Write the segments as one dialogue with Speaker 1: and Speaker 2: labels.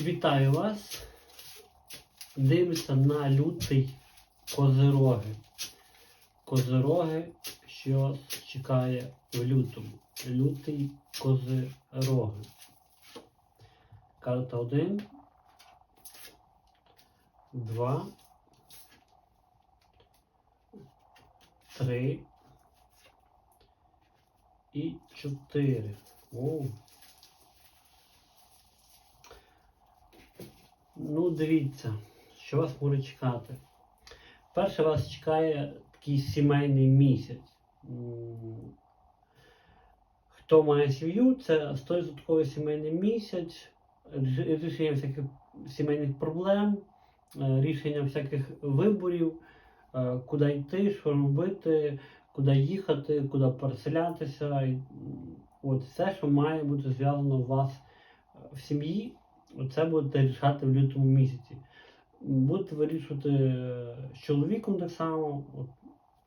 Speaker 1: Вітаю вас. Дивимося на лютий козироги. Козироги, що чекає в лютому. Лютий козироги. Карта 1. 2. 3. І 4. Оу. Ну, дивіться, що вас може чекати. Перше вас чекає такий сімейний місяць. Хто має сім'ю, це 100% сімейний місяць, рішення всяких сімейних проблем, е, рішення всяких виборів, е, куди йти, що робити, куди їхати, куди переселятися. От все, що має бути зв'язано у вас в сім'ї, це будете рішати в лютому місяці. Будете вирішувати з чоловіком так само.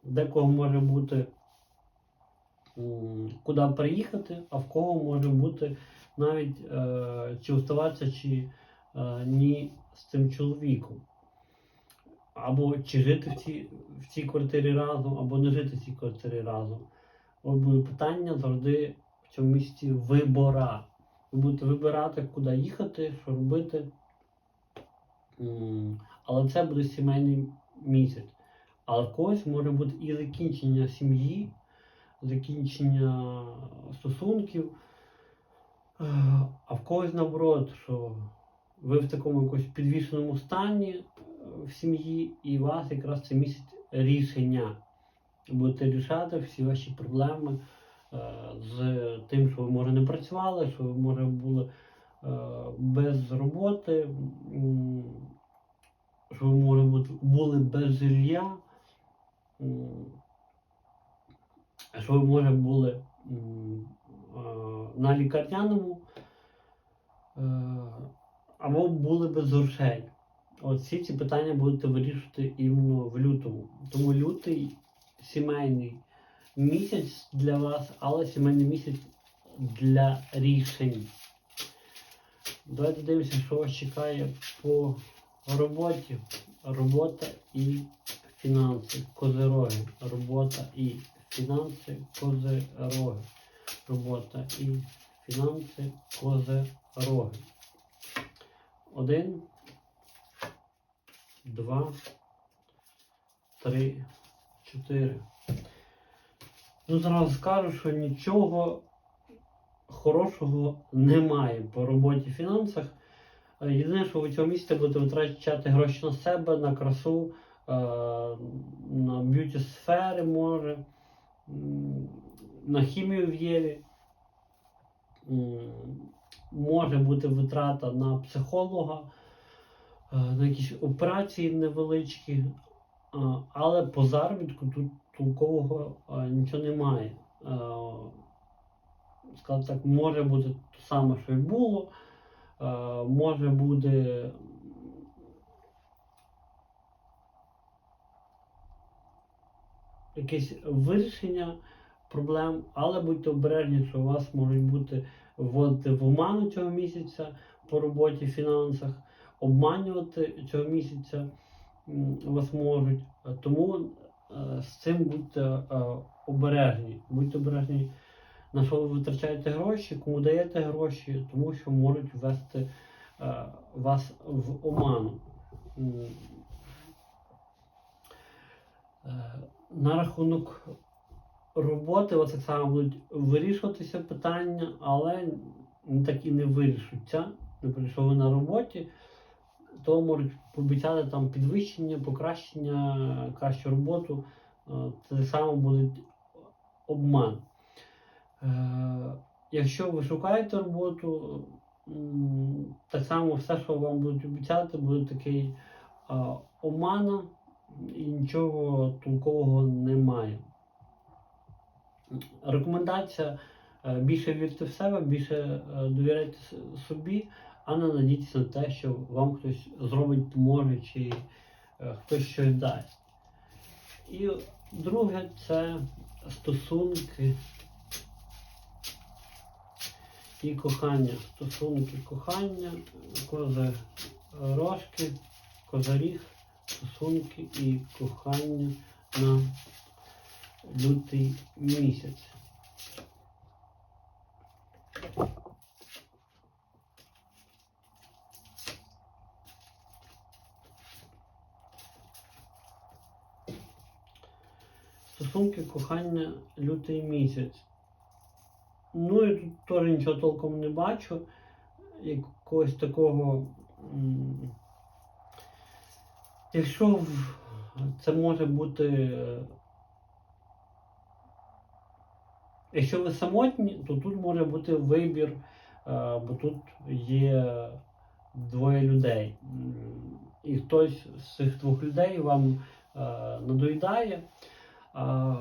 Speaker 1: Декого може бути куди приїхати, а в кого може бути навіть е, чи оставатися, чи е, ні з цим чоловіком. Або чи жити в цій, в цій квартирі разом, або не жити в цій квартирі разом. От буде питання завжди в цьому місці вибора. Ви будете вибирати, куди їхати, що робити. Але це буде сімейний місяць. Але в когось може бути і закінчення сім'ї, закінчення стосунків, Е, а в когось наоборот, що ви в такому якось підвішеному стані е, в сім'ї, і у вас якраз це місяць рішення. Будете рішати всі ваші проблеми з тим, що ви може не працювали, що ви може були е, без роботи, що ви може були без жилья, що ви може були е, на лікарняному, е, або були без грошей. От всі ці питання будете вирішувати іменно в лютому. Тому лютий сімейний місяць для вас, але сімейний місяць для рішень. Давайте дивимося, що вас чекає по роботі. Робота і фінанси, козироги. Робота і фінанси, козироги. Робота і фінанси, козироги. Один, два, три, чотири. Ну, зразу скажу, що нічого хорошого немає по роботі в фінансах. Е, Єдине, що ви цього місяця будете витрачати гроші на себе, на красу, е, на б'юті сфери може, на хімію в Єві. Може бути витрата на психолога, е, на якісь операції невеличкі, але по заробітку тут толкового нічого немає. Скажімо так, може бути те саме, що і було. Може буде якесь вирішення проблем, але будьте обережні, що у вас можуть бути вводити в оману цього місяця по роботі, фінансах, обманювати цього місяця вас можуть. Тому з цим будьте е, обережні. Будьте обережні, на що ви витрачаєте гроші, кому даєте гроші, тому що можуть ввести е, вас в оману. Е, На рахунок роботи, от так само будуть вирішуватися питання, але так і не вирішуються. Наприклад, що ви на роботі, то можуть пообіцяти там підвищення, покращення, кращу роботу. Е, Це так буде обман. Е, Якщо ви шукаєте роботу, так само все, що вам будуть обіцяти, буде такий е, обмана і нічого толкового немає. Рекомендація е, більше вірте в себе, більше довіряйте собі, а не надійтеся на те, що вам хтось зробить, поможе чи е, хтось щось дасть. І друге це стосунки і кохання. Стосунки кохання, козирожки, козаріг, стосунки і кохання на лютий місяць. Стосунки кохання лютий місяць. Ну і тут теж нічого толком не бачу. Якогось такого. Якщо це може бути. Якщо ви самотні, то тут може бути вибір, е, бо тут є двоє людей. І хтось з цих двох людей вам е, надоїдає,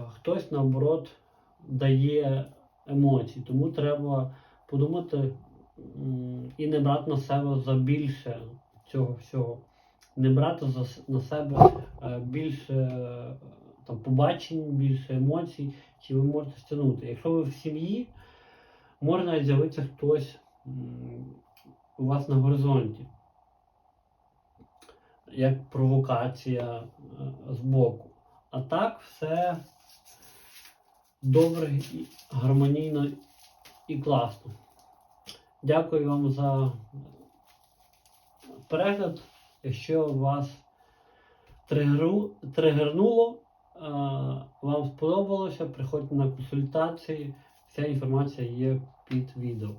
Speaker 1: хтось наоборот дає емоції. Тому треба подумати і не брати на себе за більше цього всього. Не брати за, на себе е, більше там, побачень, більше емоцій, чи ви можете стягнути. Якщо ви в сім'ї, може навіть з'явитися хтось у вас на горизонті. Як провокація е, з боку. А так все добре, гармонійно і класно. Дякую вам за перегляд. Якщо вас тригернуло, вам сподобалося, приходьте на консультації. Вся інформація є під відео.